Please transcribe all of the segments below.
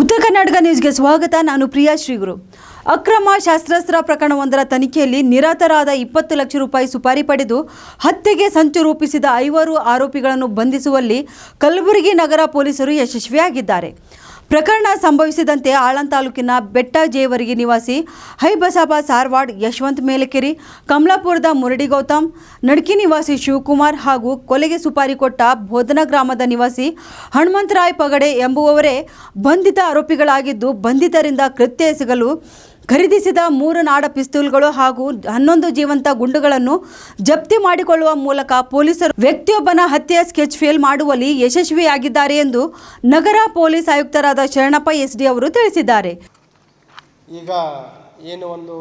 ಉತ್ತರ ಕರ್ನಾಟಕ ನ್ಯೂಸ್ಗೆ ಸ್ವಾಗತ. ನಾನು ಪ್ರಿಯಾ ಶ್ರೀಗುರು. ಅಕ್ರಮ ಶಸ್ತ್ರಾಸ್ತ್ರ ಪ್ರಕರಣವೊಂದರ ತನಿಖೆಯಲ್ಲಿ ನಿರತರಾದ ಇಪ್ಪತ್ತು ಲಕ್ಷ ರೂಪಾಯಿ ಸುಪಾರಿ ಪಡೆದು ಹತ್ಯೆಗೆ ಸಂಚು ರೂಪಿಸಿದ ಐವರು ಆರೋಪಿಗಳನ್ನು ಬಂಧಿಸುವಲ್ಲಿ ಕಲಬುರಗಿ ನಗರ ಪೊಲೀಸರು ಯಶಸ್ವಿಯಾಗಿದ್ದಾರೆ. ಪ್ರಕರಣ ಸಂಭವಿಸಿದಂತೆ ಆಳಂ ತಾಲೂಕಿನ ಬೆಟ್ಟ ಜೇವರಿಗೆ ನಿವಾಸಿ ಹೈಬಸಾಬ ಸಾರ್ವಾಡ್ ಯಶವಂತ್ ಮೇಲಕೆರಿ, ಕಮಲಾಪುರದ ಮುರಡಿ ಗೌತಮ್ ನಡ್ಕಿ ನಿವಾಸಿ ಶಿವಕುಮಾರ್ ಹಾಗೂ ಕೊಲೆಗೆ ಸುಪಾರಿ ಕೊಟ್ಟ ಬೋಧನ ಗ್ರಾಮದ ನಿವಾಸಿ ಹನುಮಂತರಾಯ್ ಪಗಡೆ ಎಂಬುವವರೇ ಬಂಧಿತ ಆರೋಪಿಗಳಾಗಿದ್ದು ಬಂಧಿತರಿಂದ ಕೃತ್ಯ ಎಸಗಲು ಖರೀದಿಸಿದ ಮೂರು ನಾಡ ಪಿಸ್ತೂಲ್ಗಳು ಹಾಗೂ ಹನ್ನೊಂದು ಜೀವಂತ ಗುಂಡುಗಳನ್ನು ಜಪ್ತಿ ಮಾಡಿಕೊಳ್ಳುವ ಮೂಲಕ ಪೊಲೀಸರು ವ್ಯಕ್ತಿಯೊಬ್ಬನ ಹತ್ಯೆ ಸ್ಕೆಚ್ ಫೇಲ್ ಮಾಡುವಲ್ಲಿ ಯಶಸ್ವಿಯಾಗಿದ್ದಾರೆ ಎಂದು ನಗರ ಪೊಲೀಸ್ ಆಯುಕ್ತರಾದ ಶರಣಪ್ಪ ಎಸ್ ಡಿ ಅವರು ತಿಳಿಸಿದ್ದಾರೆ. ಈಗ ಏನು ಒಂದು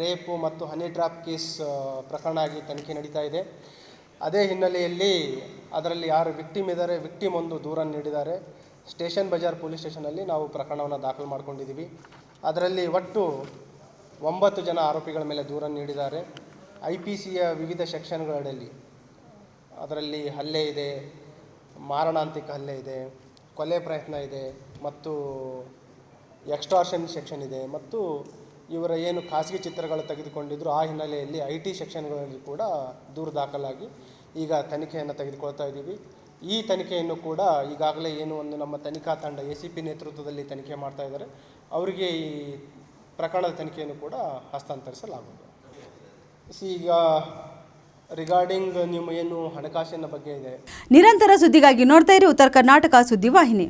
ರೇಪು ಮತ್ತು ಹನಿ ಟ್ರಾಪ್ ಕೇಸ್ ಪ್ರಕರಣ ಆಗಿ ತನಿಖೆ ನಡೀತಾ ಇದೆ. ಅದೇ ಹಿನ್ನೆಲೆಯಲ್ಲಿ ಅದರಲ್ಲಿ ಯಾರು ವಿಕ್ಟಿಮ್ ಇದ್ದಾರೆ, ವಿಕ್ಟಿಮ್ ಒಂದು ದೂರನ್ನು ನೀಡಿದ್ದಾರೆ. ಸ್ಟೇಷನ್ ಬಜಾರ್ ಪೊಲೀಸ್ ಸ್ಟೇಷನಲ್ಲಿ ನಾವು ಪ್ರಕರಣವನ್ನು ದಾಖಲು ಮಾಡ್ಕೊಂಡಿದ್ದೀವಿ. ಅದರಲ್ಲಿ ಒಟ್ಟು ಒಂಬತ್ತು ಜನ ಆರೋಪಿಗಳ ಮೇಲೆ ದೂರನ್ನು ನೀಡಿದ್ದಾರೆ. ಐ ಪಿ ಸಿಯ ವಿವಿಧ ಸೆಕ್ಷನ್ಗಳಡಿಯಲ್ಲಿ ಅದರಲ್ಲಿ ಹಲ್ಲೆ ಇದೆ, ಮಾರಣಾಂತಿಕ ಹಲ್ಲೆ ಇದೆ, ಕೊಲೆ ಪ್ರಯತ್ನ ಇದೆ ಮತ್ತು ಎಕ್ಸ್ಟಾರ್ಷನ್ ಸೆಕ್ಷನ್ ಇದೆ ಮತ್ತು ಇವರ ಏನು ಖಾಸಗಿ ಚಿತ್ರಗಳು ತೆಗೆದುಕೊಂಡಿದ್ರು, ಆ ಹಿನ್ನೆಲೆಯಲ್ಲಿ ಐ ಟಿ ಸೆಕ್ಷನ್ಗಳಲ್ಲಿ ಕೂಡ ದೂರು ದಾಖಲಾಗಿ ಈಗ ತನಿಖೆಯನ್ನು ತೆಗೆದುಕೊಳ್ತಾ ಇದ್ದೀವಿ. ಈ ತನಿಖೆಯನ್ನು ಕೂಡ ಈಗಾಗಲೇ ಏನು ಒಂದು ನಮ್ಮ ತನಿಖಾ ತಂಡ ಎ ಸಿ ಪಿ ನೇತೃತ್ವದಲ್ಲಿ ತನಿಖೆ ಮಾಡ್ತಾ ಇದ್ದಾರೆ. ಅವರಿಗೆ ಈ ಪ್ರಕರಣದ ತನಿಖೆಯನ್ನು ಕೂಡ ಹಸ್ತಾಂತರಿಸಲಾಗುವುದು. ಈಗ ರಿಗಾರ್ಡಿಂಗ್ ನಿಮ್ಮ ಏನು ಹಣಕಾಸಿನ ಬಗ್ಗೆ ಇದೆ. ನಿರಂತರ ಸುದ್ದಿಗಾಗಿ ನೋಡ್ತಾ ಇರಿ ಉತ್ತರ ಕರ್ನಾಟಕ ಸುದ್ದಿ ವಾಹಿನಿ.